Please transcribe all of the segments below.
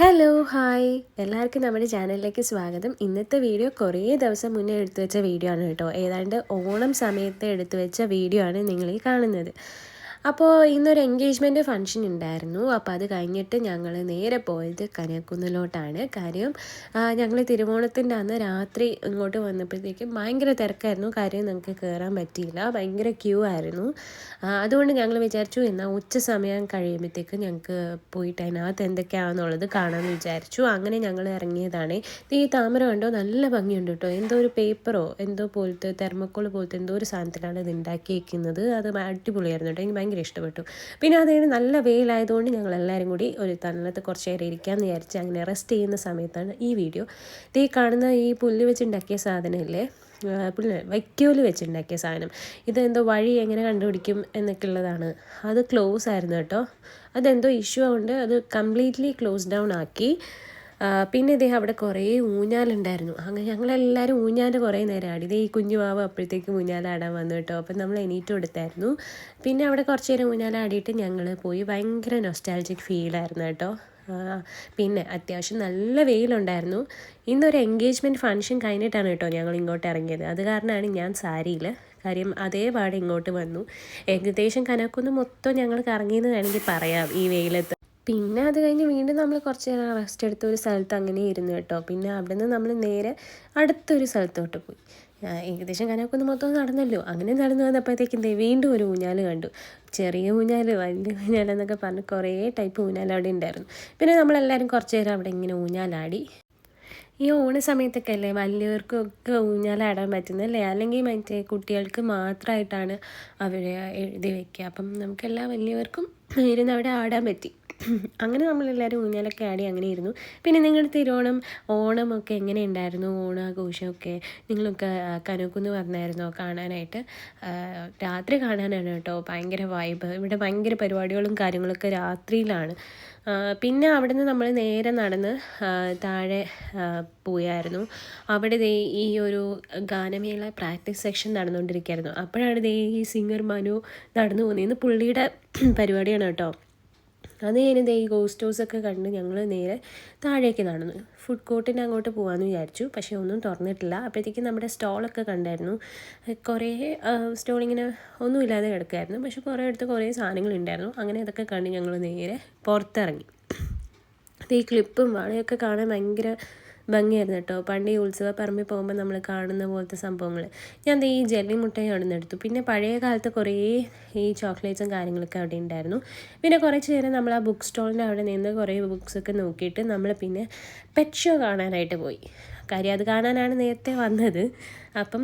Hello hi എല്ലാവർക്കും നമ്മുടെ ചാനലിലേക്ക് സ്വാഗതം. ഇന്നത്തെ വീഡിയോ കുറേ ദിവസം മുന്നേ എടുത്തു വെച്ച വീഡിയോ ആണ് കേട്ടോ. ഏതാണ്ട് ഓണം സമയത്ത് എടുത്തു വെച്ച വീഡിയോ ആണ് നിങ്ങൾ ഈ കാണുന്നത്. അപ്പോൾ ഇന്നൊരു എൻഗേജ്മെന്റ് ഫംഗ്ഷൻ ഉണ്ടായിരുന്നു. അപ്പോൾ അത് കഴിഞ്ഞിട്ട് ഞങ്ങൾ നേരെ പോയത് കന്യാകുന്നിലോട്ടാണ് കാര്യം ഞങ്ങൾ തിരുവോണത്തിന്റെ അന്ന് രാത്രി ഇങ്ങോട്ട് വന്നപ്പോഴത്തേക്കും ഭയങ്കര തിരക്കായിരുന്നു. കാര്യം ഞങ്ങൾക്ക് കയറാൻ പറ്റിയില്ല. ഭയങ്കര ക്യൂ ആയിരുന്നു. അതുകൊണ്ട് ഞങ്ങൾ വിചാരിച്ചു എന്നാൽ ഉച്ച സമയം കഴിയുമ്പോഴത്തേക്ക് ഞങ്ങൾക്ക് പോയിട്ട് അതിനകത്ത് എന്തൊക്കെയാണെന്നുള്ളത് കാണാമെന്ന് വിചാരിച്ചു. അങ്ങനെ ഞങ്ങൾ ഇറങ്ങിയതാണ്. ഈ താമര കണ്ടോ? നല്ല ഭംഗിയുണ്ട് കേട്ടോ. എന്തോ ഒരു പേപ്പറോ എന്തോ പോലത്തെ തെർമക്കോൾ പോലത്തെ എന്തോ ഒരു സാധനത്തിലാണ് ഇത് ഉണ്ടാക്കിയേക്കുന്നത്. അത് അടിപൊളിയായിരുന്നു കേട്ടോ. എനിക്ക് ഭയങ്കര ഇഷ്ടപ്പെട്ടു. പിന്നെ അതുകഴിഞ്ഞ് നല്ല വെയിലായതുകൊണ്ട് ഞങ്ങൾ എല്ലാവരും കൂടി ഒരു തണലത്ത് കുറച്ച് നേരം ഇരിക്കാമെന്ന് വിചാരിച്ച് അങ്ങനെ റെസ്റ്റ് ചെയ്യുന്ന സമയത്താണ് ഈ വീഡിയോ ഈ കാണുന്ന ഈ പുല്ല് വെച്ചുണ്ടാക്കിയ സാധനമില്ലേ? പുല്ല് വൈക്കോൽ വെച്ചുണ്ടാക്കിയ സാധനം. ഇതെന്തോ വഴി എങ്ങനെ കണ്ടുപിടിക്കും എന്നൊക്കെ ഉള്ളതാണ് അത് ക്ലോസ് ആയിരുന്നു കേട്ടോ. അതെന്തോ ഇഷ്യൂ ആയതുകൊണ്ട് അത് കംപ്ലീറ്റ്ലി ക്ലോസ് ഡൗൺ ആക്കി. പിന്നെ ഇദ്ദേഹം അവിടെ കുറേ ഊഞ്ഞാലുണ്ടായിരുന്നു. അങ്ങനെ ഞങ്ങളെല്ലാവരും ഊഞ്ഞാൽ കുറേ നേരം ആടി. ഇതേ ഈ കുഞ്ഞു മാവ് അപ്പോഴത്തേക്കും ഊഞ്ഞാലാടാൻ വന്നു കേട്ടോ. അപ്പം നമ്മൾ എണീറ്റ് കൊടുത്തായിരുന്നു. പിന്നെ അവിടെ കുറച്ച് നേരം ഊഞ്ഞാലാടിയിട്ട് ഞങ്ങൾ പോയി ഭയങ്കര നൊസ്റ്റാലജിക് ഫീലായിരുന്നു കേട്ടോ. പിന്നെ അത്യാവശ്യം നല്ല വെയിലുണ്ടായിരുന്നു. ഇന്നൊരു എൻഗേജ്മെന്റ് ഫംഗ്ഷൻ കഴിഞ്ഞിട്ടാണ് കേട്ടോ ഞങ്ങൾ ഇങ്ങോട്ട് ഇറങ്ങിയത്. അത് കാരണമാണ് ഞാൻ സാരിയിൽ കാര്യം അതേപാട് ഇങ്ങോട്ട് വന്നു. ഏകദേശം കനക്കുന്ന് മൊത്തം ഞങ്ങൾ കറങ്ങിയെന്ന് വേണമെങ്കിൽ പറയാം ഈ വെയിലത്ത്. പിന്നെ അത് കഴിഞ്ഞ് വീണ്ടും നമ്മൾ കുറച്ച് നേരം റെസ്റ്റ് എടുത്ത ഒരു സ്ഥലത്ത് അങ്ങനെ ഇരുന്നു കേട്ടോ. പിന്നെ അവിടെ നിന്ന് നമ്മൾ നേരെ അടുത്തൊരു സ്ഥലത്തോട്ട് പോയി. ഏകദേശം കനക്കൊന്ന് മൊത്തം നടന്നല്ലോ. അങ്ങനെ നടന്നു വന്നപ്പോഴത്തേക്കും വീണ്ടും ഒരു ഊഞ്ഞാൽ കണ്ടു. ചെറിയ ഊഞ്ഞാൽ വലിയ ഊഞ്ഞാൽ എന്നൊക്കെ പറഞ്ഞ് കുറേ ടൈപ്പ് ഊഞ്ഞാൽ അവിടെ ഉണ്ടായിരുന്നു. പിന്നെ നമ്മളെല്ലാവരും കുറച്ച് നേരം അവിടെ ഇങ്ങനെ ഊഞ്ഞാലാടി. ഈ ഓണ സമയത്തൊക്കെ അല്ലേ വലിയവർക്കൊക്കെ ഊഞ്ഞാലാടാൻ പറ്റുന്നല്ലേ അല്ലെങ്കിൽ മറ്റേ കുട്ടികൾക്ക് മാത്രമായിട്ടാണ് അവർ എഴുതി വയ്ക്കുക അപ്പം നമുക്കെല്ലാ വലിയവർക്കും ഇരുന്ന് അവിടെ ആടാൻ പറ്റി. അങ്ങനെ നമ്മളെല്ലാവരും ഊഞ്ഞാലൊക്കെ ആടി അങ്ങനെ ഇരുന്നു. പിന്നെ നിങ്ങളുടെ തിരുവോണം ഓണമൊക്കെ എങ്ങനെ ഉണ്ടായിരുന്നു? ഓണാഘോഷമൊക്കെ നിങ്ങളൊക്കെ കനക്കുന്ന് വന്നായിരുന്നോ കാണാനായിട്ട്? രാത്രി കാണാനാണ് കേട്ടോ ഭയങ്കര വൈബ് ഇവിടെ ഭയങ്കര പരിപാടികളും കാര്യങ്ങളൊക്കെ രാത്രിയിലാണ്. പിന്നെ അവിടെ നിന്ന് നമ്മൾ നേരെ നടന്ന് താഴെ പോയായിരുന്നു. അവിടെ ദേ ഈ ഒരു ഗാനമേള പ്രാക്ടീസ് സെക്ഷൻ നടന്നുകൊണ്ടിരിക്കുകയായിരുന്നു അപ്പോഴാണ് ദേ ഈ സിംഗർ മനു നടന്നു പോകുന്നത് ഇന്ന് പുള്ളിയുടെ പരിപാടിയാണ് കേട്ടോ. അത് കഴിഞ്ഞ് ഈ ഗോസ്റ്റ് ഒക്കെ കണ്ട് ഞങ്ങൾ നേരെ താഴേക്ക് നടന്നു. ഫുഡ് കോർട്ടിന്റെ അങ്ങോട്ട് പോകാമെന്ന് വിചാരിച്ചു. പക്ഷേ ഒന്നും തുറന്നിട്ടില്ല. അപ്പോഴത്തേക്കും നമ്മുടെ സ്റ്റോളൊക്കെ കണ്ടായിരുന്നു. കുറേ സ്റ്റോളിങ്ങനെ ഒന്നുമില്ലാതെ കിടക്കുമായിരുന്നു പക്ഷേ കുറേ അടുത്ത് കുറേ സാധനങ്ങളുണ്ടായിരുന്നു അങ്ങനെ അതൊക്കെ കണ്ട് ഞങ്ങൾ നേരെ പുറത്തിറങ്ങി. ഈ ക്ലിപ്പും വളയൊക്കെ കാണാൻ ഭയങ്കര ഭംഗിയായിരുന്നു കേട്ടോ പണ്ട് ഈ ഉത്സവ പറമ്പിൽ പോകുമ്പോൾ നമ്മൾ കാണുന്ന പോലത്തെ സംഭവങ്ങൾ ഞാൻ ഈ ജെല്ലി മുട്ടയും അവിടെ നിന്ന് എടുത്തു. പിന്നെ പഴയ കാലത്ത് കുറേ ഈ ചോക്ലേറ്റ്സും കാര്യങ്ങളൊക്കെ അവിടെ ഉണ്ടായിരുന്നു പിന്നെ കുറച്ച് നേരം നമ്മൾ ആ ബുക്ക് സ്റ്റോളിന്റെ അവിടെ നിന്ന് കുറേ ബുക്സൊക്കെ നോക്കിയിട്ട് നമ്മൾ പിന്നെ പെറ്റ്ഷോ കാണാനായിട്ട് പോയി. കാര്യം അത് കാണാനാണ് നേരത്തെ വന്നത്. അപ്പം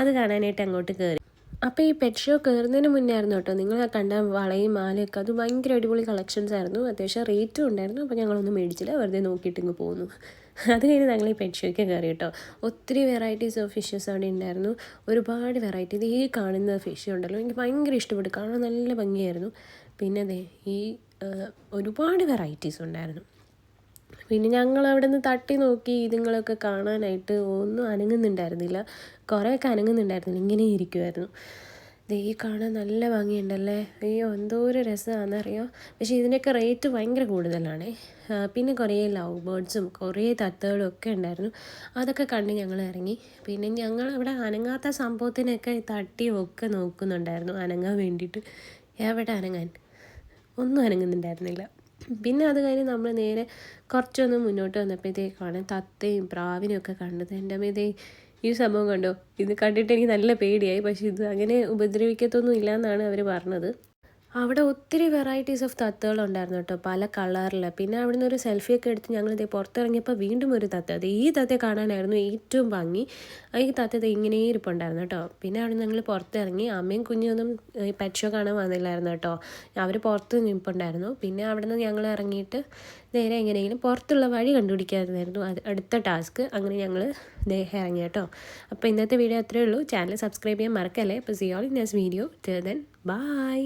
അത് കാണാനായിട്ട് അങ്ങോട്ട് കയറി അപ്പോൾ ഈ പെറ്റ് ഷോ കയറുന്നതിന് മുന്നേ ആയിരുന്നു കേട്ടോ നിങ്ങൾ കണ്ട വളയും മാലയൊക്കെ അത് ഭയങ്കര അടിപൊളി കളക്ഷൻസ് ആയിരുന്നു അത്യാവശ്യം റേറ്റും ഉണ്ടായിരുന്നു. അപ്പോൾ ഞങ്ങളൊന്നും മേടിച്ചില്ല. വെറുതെ നോക്കിയിട്ട് ഇങ്ങ് പോന്നു. അത് കഴിഞ്ഞ് ഞങ്ങൾ ഈ പെറ്റ് ഷോയ്ക്ക് കയറി കേട്ടോ. ഒത്തിരി വെറൈറ്റീസ് ഓഫ് ഫിഷസ് അവിടെ ഉണ്ടായിരുന്നു. ഒരുപാട് വെറൈറ്റി ഈ കാണുന്ന ഫിഷ് ഉണ്ടല്ലോ. എനിക്ക് ഭയങ്കര ഇഷ്ടപ്പെട്ടു. കാണാൻ നല്ല ഭംഗിയായിരുന്നു. പിന്നെ അതെ ഈ ഒരുപാട് വെറൈറ്റീസ് ഉണ്ടായിരുന്നു. പിന്നെ ഞങ്ങൾ അവിടെ നിന്ന് തട്ടി നോക്കി ഇതുങ്ങളൊക്കെ കാണാനായിട്ട് ഒന്നും അനങ്ങുന്നുണ്ടായിരുന്നില്ല. കുറേയൊക്കെ അനങ്ങുന്നുണ്ടായിരുന്നില്ല. ഇങ്ങനെ ഇരിക്കുമായിരുന്നു ദേ കാണാൻ നല്ല ഭംഗിയുണ്ടല്ലേ? അയ്യോ എന്തോ ഒരു രസമാണെന്നറിയോ? പക്ഷേ ഇതിനൊക്കെ റേറ്റ് ഭയങ്കര കൂടുതലാണ്. പിന്നെ കുറേ ലവ് ബേർഡ്സും കുറേ തത്തകളും ഒക്കെ ഉണ്ടായിരുന്നു. അതൊക്കെ കണ്ട് ഞങ്ങൾ ഇറങ്ങി. പിന്നെ ഞങ്ങൾ ഇവിടെ അനങ്ങാത്ത സംഭവത്തിനൊക്കെ തട്ടി ഒക്കെ നോക്കുന്നുണ്ടായിരുന്നു. അനങ്ങാൻ വേണ്ടിയിട്ട്. എവിടെ അനങ്ങാൻ? ഒന്നും അനങ്ങുന്നുണ്ടായിരുന്നില്ല. പിന്നെ അത് കഴിഞ്ഞ് നമ്മൾ നേരെ കുറച്ചൊന്ന് മുന്നോട്ട് വന്നപ്പോഴത്തേക്കാണ് തത്തയും പ്രാവിനെയും ഒക്കെ കണ്ടത്. എന്റെ അമ്മേതേ ഈ സംഭവം കണ്ടോ? ഇത് കണ്ടിട്ട് എനിക്ക് നല്ല പേടിയായി. പക്ഷേ ഇത് അങ്ങനെ ഉപദ്രവിക്കത്തൊന്നും ഇല്ല എന്നാണ് അവർ പറഞ്ഞത്. അവിടെ ഒത്തിരി വെറൈറ്റീസ് ഓഫ് തത്തകളുണ്ടായിരുന്നു കേട്ടോ പല കളറിൽ പിന്നെ അവിടെ നിന്ന് ഒരു സെൽഫിയൊക്കെ എടുത്ത് ഞങ്ങൾ ഇതേ പുറത്തിറങ്ങിയപ്പോൾ വീണ്ടും ഒരു തത്ത. അത് ഈ തത്ത കാണാനായിരുന്നു ഏറ്റവും ഭംഗി. ഈ തത്ത ഇങ്ങനെ ഇരിപ്പുണ്ടായിരുന്നു കേട്ടോ. പിന്നെ അവിടെ ഞങ്ങൾ പുറത്തിറങ്ങി അമ്മയും കുഞ്ഞൊന്നും പെറ്റ് ഷോ കാണാൻ വന്നില്ലായിരുന്നു കേട്ടോ. അവർ പുറത്ത് നിൽപ്പുണ്ടായിരുന്നു. പിന്നെ അവിടെ നിന്ന് ഞങ്ങൾ ഇറങ്ങിയിട്ട് നേരെ എങ്ങനെയെങ്കിലും പുറത്തുള്ള വഴി കണ്ടുപിടിക്കാമായിരുന്നു. അടുത്ത ടാസ്ക് അങ്ങനെ ഞങ്ങൾ ദേഹം ഇറങ്ങി കേട്ടോ. അപ്പോൾ ഇന്നത്തെ വീഡിയോ അത്രയേ ഉള്ളൂ. ചാനൽ സബ്സ്ക്രൈബ് ചെയ്യാൻ മറക്കല്ലേ? അപ്പോൾ see all in next video then bye